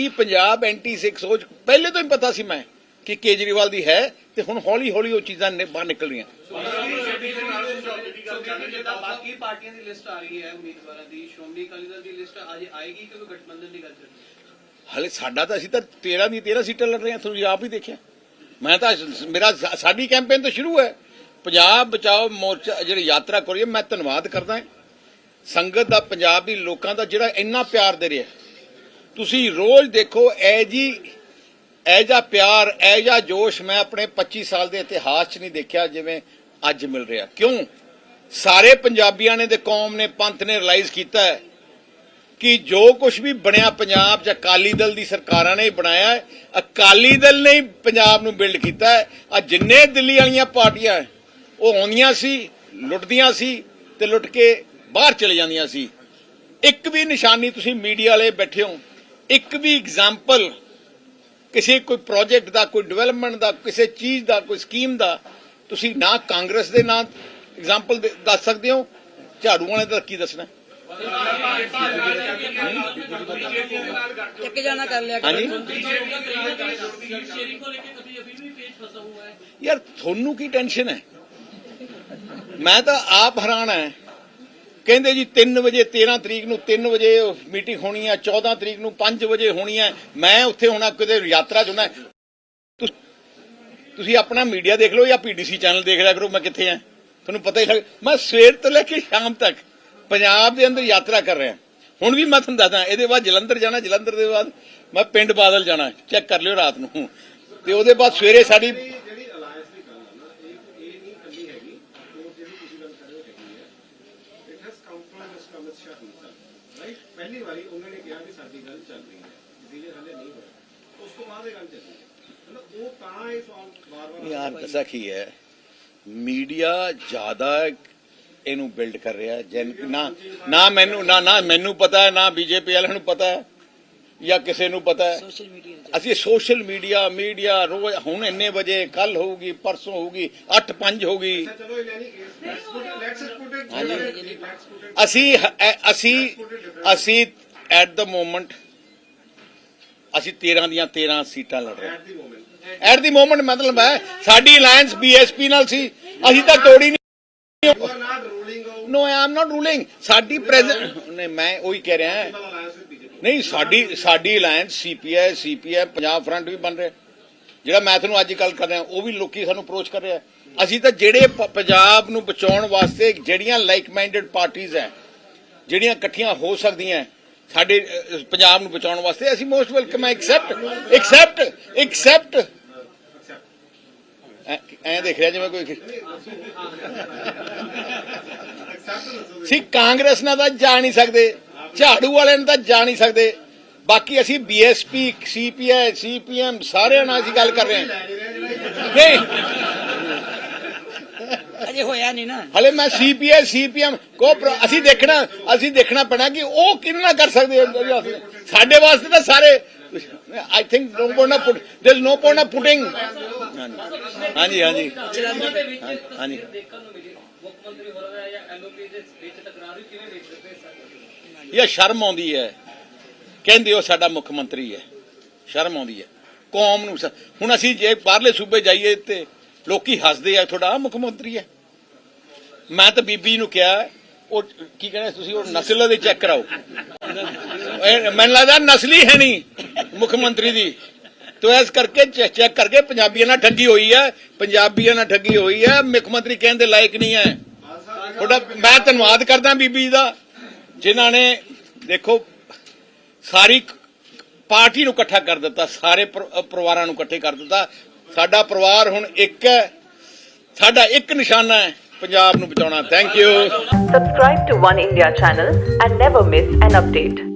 Anti Punjab anti ਸਿੱਖ ਸੋਚ। ਪਹਿਲੇ ਤੋਂ ਹੀ ਪਤਾ ਸੀ ਮੈਂ ਕਿ ਕੇਜਰੀਵਾਲ ਦੀ ਹੈ ਤੇ ਹੁਣ ਹੌਲੀ ਹੌਲੀ ਉਹ ਚੀਜ਼ਾਂ ਨੇ ਬਾਹਰ ਨਿਕਲ ਰਹੀਆਂ ਜਿੱਦਾਂ ਬਾਕੀ ਪਾਰਟੀਆਂ ਦੀ ਲਿਸਟ ਆ ਰਹੀ ਹੈ ਉਮੀਦਵਾਰਾਂ ਦੀ ਸ਼੍ਰੋਮਣੀ ਅਕਾਲੀ ਦਲ ਦੀ ਲਿਸਟ ਅੱਜ ਆਏਗੀ ਕਿ ਕੋਈ ਗਠਬੰਧਨ ਦੀ ਗੱਲ ਚੱਲ ਰਹੀ ਹੈ। ਹਲੇ ਸਾਡਾ ਤਾਂ ਅਸੀਂ ਤਾਂ 13 ਦੀ 13 ਸੀਟਾਂ ਲੜ ਰਹੇ ਹਾਂ ਤੁਸੀਂ ਆਪ ਹੀ ਦੇਖਿਆ। ਮੈਂ ਤਾਂ ਮੇਰਾ ਸਾਡੀ ਕੈਂਪੇਨ ਤਾਂ ਸ਼ੁਰੂ ਹੈ। ਪੰਜਾਬ ਬਚਾਓ ਮੋਰਚਾ ਜਿਹੜੀ ਯਾਤਰਾ ਕਰੀ ਹੈ ਮੈਂ ਧੰਨਵਾਦ ਕਰਦਾ ਹਾਂ। ਸੰਗਤ ਦਾ ਪੰਜਾਬ ਦੀ ਲੋਕਾਂ ਦਾ ਜਿਹੜਾ ਇੰਨਾ ਪਿਆਰ ਦੇ ਰਿਹਾ ਤੁਸੀਂ ਰੋਜ਼ ਦੇਖੋ ਐ ਜੀ ਐ ਜਾ ਪਿਆਰ ਐ ਜਾ ਜੋਸ਼ ਮੈਂ ਆਪਣੇ 25 ਸਾਲ ਦੇ ਇਤਿਹਾਸ 'ਚ ਨਹੀਂ ਦੇਖਿਆ ਜਿਵੇਂ ਅੱਜ ਮਿਲ ਰਿਹਾ। ਕਿਉਂ? ਸਾਰੇ ਪੰਜਾਬੀਆਂ ਨੇ ਤੇ ਕੌਮ ਨੇ, ਪੰਥ ਨੇ ਰਿਅਲਾਈਜ਼ ਕੀਤਾ ਹੈ ਕਿ ਜੋ ਕੁਝ ਵੀ ਬਣਿਆ ਪੰਜਾਬ 'ਚ, ਅਕਾਲੀ ਦਲ ਦੀ ਸਰਕਾਰਾਂ ਨੇ ਬਣਾਇਆ ਹੈ। ਅਕਾਲੀ ਦਲ ਨੇ ਪੰਜਾਬ ਨੂੰ ਬਿਲਡ ਕੀਤਾ ਹੈ। ਆ ਜਿੰਨੇ ਦਿੱਲੀ ਵਾਲੀਆਂ ਪਾਰਟੀਆਂ ਉਹ ਆਉਂਦੀਆਂ ਸੀ, ਲੁੱਟਦੀਆਂ ਸੀ ਤੇ ਲੁੱਟ ਕੇ ਬਾਹਰ ਚਲੇ ਜਾਂਦੀਆਂ ਸੀ। ਇੱਕ ਵੀ ਨਿਸ਼ਾਨੀ ਤੁਸੀਂ ਮੀਡੀਆ ਵਾਲੇ ਬੈਠੇ ਹੋ ਇੱਕ ਵੀ ਐਗਜ਼ਾਮਪਲ ਕਿਸੇ ਕੋਈ ਪ੍ਰੋਜੈਕਟ ਦਾ ਕੋਈ ਡਿਵੈਲਪਮੈਂਟ ਦਾ ਕਿਸੇ ਚੀਜ਼ ਦਾ ਕੋਈ ਸਕੀਮ ਦਾ ਤੁਸੀਂ ਨਾ ਕਾਂਗਰਸ ਦੇ ਨਾਂ ਐਗਜ਼ਾਮਪਲ ਦੱਸ ਸਕਦੇ ਹੋ? ਝਾੜੂ ਵਾਲੇ ਦਾ ਕੀ ਦੱਸਣਾ? ਯਾਰ ਤੁਹਾਨੂੰ ਕੀ ਟੈਨਸ਼ਨ ਹੈ? ਮੈਂ ਤਾਂ ਆਪ ਹੈਰਾਨ ਹੈ। ਕਹਿੰਦੇ ਜੀ 3 ਵਜੇ 13 ਤਰੀਕ ਨੂੰ 3 ਵਜੇ ਮੀਟਿੰਗ ਹੋਣੀ ਹੈ 14 ਤਰੀਕ ਨੂੰ 5 ਵਜੇ ਹੋਣੀ ਹੈ। ਮੈਂ ਉੱਥੇ ਹੋਣਾ ਕਿਤੇ ਯਾਤਰਾ 'ਚ ਹੋਣਾ ਤੁਸੀਂ ਆਪਣਾ ਮੀਡੀਆ ਦੇਖ ਲਓ ਜਾਂ ਪੀਡੀਸੀ ਚੈਨਲ ਦੇਖ ਲਿਆ ਕਰੋ, ਮੈਂ ਕਿੱਥੇ ਆ ਤੁਹਾਨੂੰ ਪਤਾ ਹੀ ਲੱਗ, ਮੈਂ ਸਵੇਰ ਤੋਂ ਲੈ ਕੇ ਸ਼ਾਮ ਤੱਕ ਪੰਜਾਬ ਦੇ ਅੰਦਰ ਯਾਤਰਾ ਕਰ ਰਿਹਾ। ਹੁਣ ਵੀ ਮੈਂ ਤੁਹਾਨੂੰ ਦੱਸਦਾ, ਇਹਦੇ ਬਾਅਦ ਜਲੰਧਰ ਜਾਣਾ, ਜਲੰਧਰ ਦੇ ਬਾਅਦ ਮੈਂ ਪਿੰਡ ਬਾਦਲ ਜਾਣਾ, ਚੈੱਕ ਕਰ ਲਿਓ ਰਾਤ ਨੂੰ। ਤੇ ਉਹਦੇ ਬਾਅਦ ਸਵੇਰੇ ਸਾਡੀ ਜਿਹੜੀ ਅਲਾਈਅੰਸ ਦੀ ਗੱਲ ਆ ਨਾ ਇਹ ਇਹ ਨਹੀਂ ਕੱਲੀ ਹੈਗੀ ਉਹ ਜਿਹੜੀ ਤੁਸੀਂ ਗੱਲ ਕਰ ਰਹੇ ਹੋ ਹੈਗੀ ਹੈ it has come from mister right? ਪਹਿਲੀ ਵਾਰੀ ਉਹਨਾਂ ਨੇ ਕਿਹਾ ਕਿ ਸਾਡੀ ਗੱਲ ਚੱਲ ਰਹੀ ਹੈ। ਡਿਸੀਜਨ ਹਲੇ ਨਹੀਂ ਹੋਇਆ ਉਸ ਤੋਂ ਬਾਅਦ ਇਹ ਗੱਲ ਚੱਲੀ। ਮਤਲਬ ਉਹ ਤਾਂ ਇਹ ਸਵਾਲ ਵਾਰ-ਵਾਰ ਯਾਰ ਦੱਸਾ ਕੀ ਹੈ। ਮੀਡੀਆ ਜ਼ਿਆਦਾ ਇਹਨੂੰ ਬਿਲਡ ਕਰ ਰਿਹਾ ਹੈ। ਨਾ ਨਾ ਮੈਨੂੰ ਨਾ ਨਾ ਮੈਨੂੰ ਪਤਾ ਹੈ, ਨਾ ਬੀਜੇਪੀ ਵਾਲਿਆਂ ਨੂੰ ਪਤਾ ਹੈ। ਜਾਂ ਕਿਸੇ ਨੂੰ ਪਤਾ ਹੈ। ਅਸੀਂ ਸੋਸ਼ਲ ਮੀਡੀਆ ਮੀਡੀਆ ਰੋਜ਼ ਹੁਣ ਇੰਨੇ ਵਜੇ ਕੱਲ ਹੋਊਗੀ ਪਰਸੋਂ ਹੋਊਗੀ 8 5 ਹੋਊਗੀ ਅਸੀਂ ਅਸੀਂ ਅਸੀਂ ਐਟ ਦ ਮੋਮੈਂਟ ਅਸੀਂ 13 ਦੀਆਂ 13 ਸੀਟਾਂ ਲੜ ਰਹੇ ਹਾਂ। ਐਟ ਦੀ ਮੋਮੈਂਟ ਮਤਲਬ ਹੈ ਸਾਡੀ ਅਲਾਈਅੰਸ ਬੀਐਸਪੀ ਨਾਲ ਸੀ। ਅਸੀਂ ਤਾਂ ਤੋੜੀ ਨਹੀਂ no I am not ruling ਸਾਡੀ ਪ੍ਰੈਜ਼ੈਂਟ ਨਹੀਂ ਮੈਂ ਉਹੀ ਕਹਿ ਰਿਹਾ ਹਾਂ। ਅਲਾਈਅੰਸ ਵਿਦ ਬੀਜੇਪੀ ਨਹੀਂ ਸਾਡੀ ਸਾਡੀ alliance CPI CPI Punjab front ਵੀ ਬਣ ਰਿਹਾ। ਜਿਹੜਾ ਮੈਂ ਤੁਹਾਨੂੰ ਅੱਜ ਕੱਲ ਕਰ ਰਿਹਾ ਉਹ ਵੀ ਲੋਕੀ ਸਾਨੂੰ ਅਪਰੋਚ ਕਰ ਰਿਹਾ। ਅਸੀਂ ਤਾਂ ਜਿਹੜੇ ਪੰਜਾਬ ਨੂੰ ਬਚਾਉਣ ਵਾਸਤੇ ਜਿਹੜੀਆਂ ਲਾਈਕ ਮਾਈਂਡਡ ਪਾਰਟੀਆਂ ਹੈ ਜਿਹੜੀਆਂ ਇਕੱਠੀਆਂ ਹੋ ਸਕਦੀਆਂ ਸਾਡੇ ਪੰਜਾਬ ਨੂੰ ਬਚਾਉਣ ਵਾਸਤੇ ਅਸੀਂ most welcome accept accept accept ਐ ਦੇਖ ਰਿਹਾ ਜਿਵੇਂ ਕੋਈ ਸੀ ਕਾਂਗਰਸ ਨਾਲ ਤਾਂ ਜਾ ਨਹੀਂ ਸਕਦੇ। ਝਾੜੂ ਵਾਲਿਆਂ ਨੂੰ ਤਾਂ ਜਾ ਨਹੀਂ ਸਕਦੇ। ਬਾਕੀ ਅਸੀਂ ਬੀਐਸਪੀ ਸੀਪੀਆਈ ਸੀਪੀਐਮ ਸਾਰਿਆਂ ਨਾਲ ਅਸੀਂ ਗੱਲ ਕਰ ਰਹੇ ਹਾਂ। ਨਹੀਂ। ਅਜੇ ਹੋਇਆ ਨਹੀਂ ਨਾ। ਹਲੇ ਮੈਂ ਸੀਪੀਆਈ ਸੀਪੀਐਮ ਕੋ ਅਸੀਂ ਦੇਖਣਾ ਅਸੀਂ ਦੇਖਣਾ ਪੈਣਾ ਕਿ ਉਹ ਕਿਹਦੇ ਨਾਲ ਕਰ ਸਕਦੇ ਆ ਸਾਡੇ ਵਾਸਤੇ ਤਾਂ ਸਾਰੇ I think no point of put there is no point of putting ਹਾਂਜੀ। ਹਾਂਜੀ ਹਾਂਜੀ। ਮੁੱਖ ਮੰਤਰੀ ਹੋ ਰਿਹਾ ਜਾਂ ਐਲਓਪੀ ਦੇ ਵਿੱਚ ਟਕਰਾਅ ਰਹੀ ਕਿਵੇਂ ਵੇਖ ਰਹੇ ਹੋ ਇਹ ਸ਼ਰਮ ਆਉਂਦੀ ਹੈ। ਕਹਿੰਦੇ ਉਹ ਸਾਡਾ ਮੁੱਖ ਮੰਤਰੀ ਹੈ। ਸ਼ਰਮ ਆਉਂਦੀ ਹੈ। ਕੌਮ ਨੂੰ ਹੁਣ ਅਸੀਂ ਜੇ ਬਾਹਰਲੇ ਸੂਬੇ ਜਾਈਏ ਤੇ ਲੋਕੀ ਹੱਸਦੇ ਆ, ਤੁਹਾਡਾ ਆਹ ਮੁੱਖ ਮੰਤਰੀ ਹੈ। ਮੈਂ ਤਾਂ ਬੀਬੀ ਨੂੰ ਕਿਹਾ, ਉਹ ਕੀ ਕਹਿੰਦੇ ਤੁਸੀਂ, ਉਹ ਨਸਲ ਦੇ ਚੈੱਕ ਕਰਾਓ। ਮੈਨੂੰ ਲੱਗਦਾ ਨਸਲੀ ਹੈ ਨਹੀਂ ਮੁੱਖ ਮੰਤਰੀ ਦੀ। ਤੋ ਇਸ ਕਰਕੇ ਚੈੱਕ ਕਰਕੇ ਪੰਜਾਬੀਆਂ ਨਾਲ ਠੱਗੀ ਹੋਈ ਹੈ। ਪੰਜਾਬੀਆਂ ਨਾਲ ਠੱਗੀ ਹੋਈ ਹੈ। ਮੁੱਖ ਮੰਤਰੀ ਕਹਿਣ ਦੇ ਲਾਇਕ ਨਹੀਂ ਹੈ। ਤੁਹਾਡਾ, ਮੈਂ ਧੰਨਵਾਦ ਕਰਦਾ ਬੀਬੀ ਦਾ, ਜਿਨ੍ਹਾਂ ਨੇ, ਦੇਖੋ, ਸਾਰੀ ਪਾਰਟੀ ਨੂੰ ਇਕੱਠਾ ਕਰ ਦਿੱਤਾ, ਸਾਰੇ ਪਰਿਵਾਰਾਂ ਨੂੰ ਇਕੱਠੇ ਕਰ ਦਿੱਤਾ। ਸਾਡਾ ਪਰਿਵਾਰ ਹੁਣ ਇੱਕ ਹੈ। ਸਾਡਾ ਇੱਕ ਨਿਸ਼ਾਨਾ ਹੈ, ਪੰਜਾਬ ਨੂੰ ਬਚਾਉਣਾ। Thank you Subscribe to One India channel and never miss an update.